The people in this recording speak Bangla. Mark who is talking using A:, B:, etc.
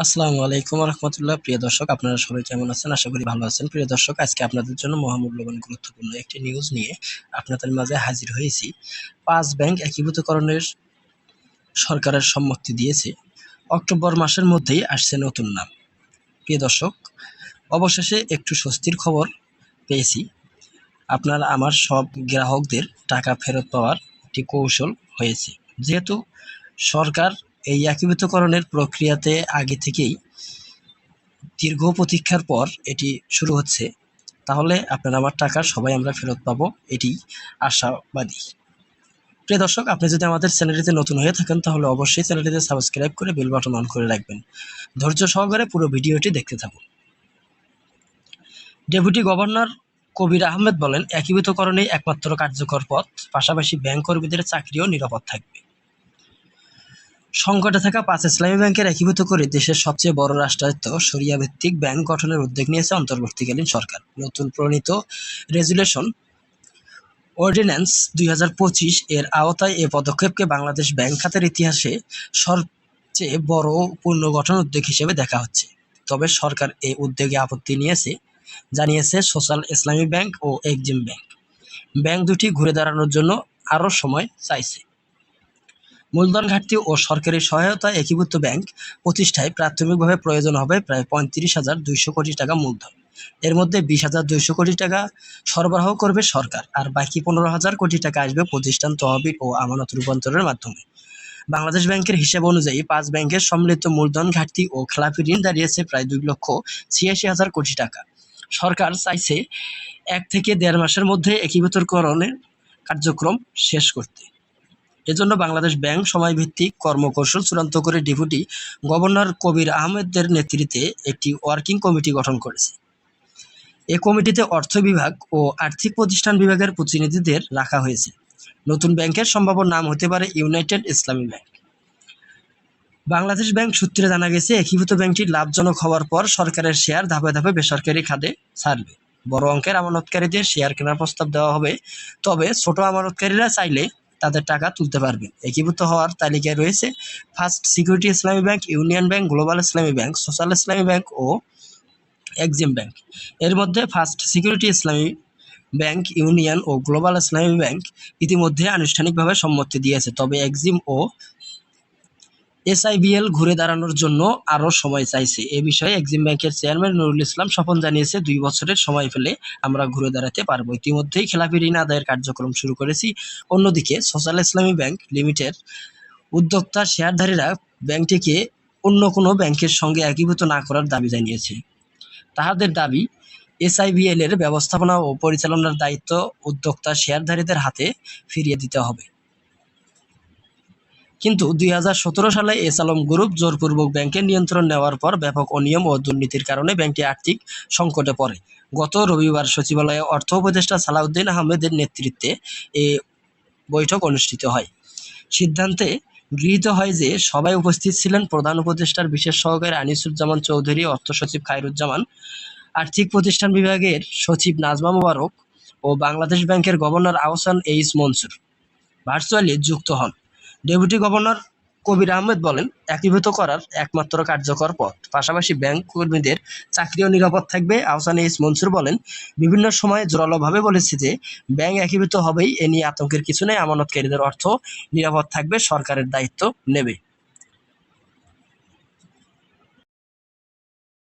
A: আসসালামু আলাইকুম রহমতুল্লাহ। প্রিয় দর্শক, আপনারা সবাই কেমন আছেন? আশা করি ভালো আছেন। প্রিয় দর্শক, আজকে আপনাদের জন্য মহামূল্যবান গুরুত্বপূর্ণ একটি নিউজ নিয়ে আপনাদের মাঝে হাজির হয়েছি। পাঁচ ব্যাংক একীভূতকরণের সরকারের সম্মতি দিয়েছে। অক্টোবর মাসের মধ্যেই আসছে নতুন নাম। প্রিয় দর্শক, অবশেষে একটু স্বস্তির খবর পেয়েছি। আপনার, আমার সব গ্রাহকদের টাকা ফেরত পাওয়ার একটি কৌশল হয়েছে। যেহেতু সরকার এই একীভূতকরণের প্রক্রিয়াতে আগে থেকেই দীর্ঘ প্রতীক্ষার পর এটি শুরু হচ্ছে। তাহলে আপনার আমার টাকা সবাই আমরা ফেরত পাবো এটি আশাবাদী। প্রিয় দর্শক, আপনি যদি আমাদের চ্যানেলটিতে নতুন হয়ে থাকেন, তাহলে অবশ্যই চ্যানেলটিতে সাবস্ক্রাইব করে বেল বাটন অন করে রাখবেন। ধৈর্য সহকারে পুরো ভিডিওটি দেখতে থাকুন। ডেপুটি গভর্নর কবির আহমেদ বলেন একীভূতকরণে একমাত্র কার্যকর পথ, পাশাপাশি ব্যাংক কর্মীদের চাকরিও নিরাপদ থাকবে। সংকটে থাকা পাঁচ ইসলামী ব্যাংকের একীভূত করে দেশের সবচেয়ে বড় রাষ্ট্রায়ত্ত সরিয়া ভিত্তিক ব্যাংক গঠনের উদ্যোগ নিয়েছে অন্তর্বর্তীকালীন সরকার। নতুন প্রণীত রেজুলেশন অর্ডিন্যান্স দুই হাজার পঁচিশ এর আওতায় এ পদক্ষেপকে বাংলাদেশ ব্যাংক খাতের ইতিহাসে সবচেয়ে বড় পুনর্গঠন উদ্যোগ হিসেবে দেখা হচ্ছে। তবে সরকার এই উদ্যোগে আপত্তি নিয়েছে, জানিয়েছে সোশ্যাল ইসলামী ব্যাংক ও এক্সিম ব্যাংক। ব্যাংক দুটি ঘুরে দাঁড়ানোর জন্য আরও সময় চাইছে। মূলধন ঘাটতি ও সরকারি সহায়তায় একীভূত ব্যাংক প্রতিষ্ঠায় প্রাথমিকভাবে প্রয়োজন হবে প্রায় পঁয়ত্রিশ হাজার দুইশো কোটি টাকা মূলধন। এর মধ্যে বিশ হাজার দুইশো কোটি টাকা সরবরাহ করবে সরকার আর বাকি পনেরো হাজার কোটি টাকা আসবে প্রতিষ্ঠান তহবিল ও আমানত রূপান্তরের মাধ্যমে। বাংলাদেশ ব্যাংকের হিসাব অনুযায়ী পাঁচ ব্যাংকের সম্মিলিত মূলধন ঘাটতি ও খেলাপি ঋণ দাঁড়িয়েছে প্রায় দুই লক্ষ ছিয়াশি হাজার কোটি টাকা। সরকার চাইছে এক থেকে দেড় মাসের মধ্যে একীভূতকরণের কার্যক্রম শেষ করতে। এজন্য বাংলাদেশ ব্যাংক সময়ভিত্তিক কর্মকৌশল চূড়ান্ত করে ডেপুটি গভর্নর কবির আহমেদের নেতৃত্বে একটি ওয়ার্কিং কমিটি গঠন করেছে। এ কমিটিতে অর্থ বিভাগ ও আর্থিক প্রতিষ্ঠান বিভাগের প্রতিনিধিদের রাখা হয়েছে। নতুন ব্যাংকের সম্ভাব্য নাম হতে পারে ইউনাইটেড ইসলামী ব্যাংক। বাংলাদেশ ব্যাংক সূত্রে জানা গেছে, একীভূত ব্যাংকটি লাভজনক হওয়ার পর সরকারের শেয়ার ধাপে ধাপে বেসরকারি খাতে ছাড়বে। বড় অঙ্কের আমানতকারীদের শেয়ার কেনার প্রস্তাব দেওয়া হবে। তবে ছোট আমানতকারীরা চাইলে তাদের টাকা তুলতে পারবেন একীভূত হওয়ার তালিকায় রয়েছে first security Islami bank union bank global Islami bank social Islami bank ও এক্সিম ব্যাংক এর মধ্যে first security Islami bank union ও গ্লোবাল ইসলামী ব্যাংক ইতিমধ্যে আনুষ্ঠানিকভাবে সম্মতি দিয়েছে। তবে এক্সিম ও এসআইবিএল ঘুরে দাঁড়ানোর জন্য আরও সময় চাইছে। এ বিষয়ে এক্সিম ব্যাংকের চেয়ারম্যান নুরুল ইসলাম স্বপন জানিয়েছে, দুই বছরের সময় ফেলে আমরা ঘুরে দাঁড়াতে পারব। ইতিমধ্যেই খেলাপি ঋণ আদায়ের কার্যক্রম শুরু করেছি। অন্যদিকে সোশ্যাল ইসলামী ব্যাংক লিমিটেড উদ্যোক্তা শেয়ারধারীরা ব্যাংকটিকে অন্য কোনো ব্যাংকের সঙ্গে একীভূত না করার দাবি জানিয়েছে। তাহাদের দাবি, এসআইবিএল এর ব্যবস্থাপনা ও পরিচালনার দায়িত্ব উদ্যোক্তা শেয়ারধারীদের হাতে ফিরিয়ে দিতে হবে। কিন্তু দুই হাজার সতেরো সালে এস আলম গ্রুপ জোরপূর্বক ব্যাংকের নিয়ন্ত্রণ নেওয়ার পর ব্যাপক অনিয়ম ও দুর্নীতির কারণে ব্যাংকটি আর্থিক সংকটে পড়ে। গত রবিবার সচিবালয়ে অর্থ উপদেষ্টা সালাউদ্দিন আহমেদের নেতৃত্বে এ বৈঠক অনুষ্ঠিত হয়। সিদ্ধান্তে গৃহীত হয় যে সবাই উপস্থিত ছিলেন প্রধান উপদেষ্টার বিশেষ সহকারী আনিসুজ্জামান চৌধুরী, অর্থ সচিব খায়রুজ্জামান, আর্থিক প্রতিষ্ঠান বিভাগের সচিব নাজমা মোবারক ও বাংলাদেশ ব্যাংকের governor Ahsan H Mansur. Virtually যুক্ত হন। ডেপুটি গভর্নর কবির আহমেদ বলেন, একীভূত করার একমাত্র কার্যকর পথ। পাশাপাশি ব্যাংক কর্মীদের চাকরিও নিরাপদ থাকবে। আহসান এইস মনসুর বলেন, বিভিন্ন সময়ে জোরালোভাবে বলেছে যে, ব্যাংক একীভূত হবেই, এ নিয়ে আতঙ্কের কিছু নেই, আমানতকারীদের অর্থ নিরাপদ থাকবে, সরকারের দায়িত্ব নেবে।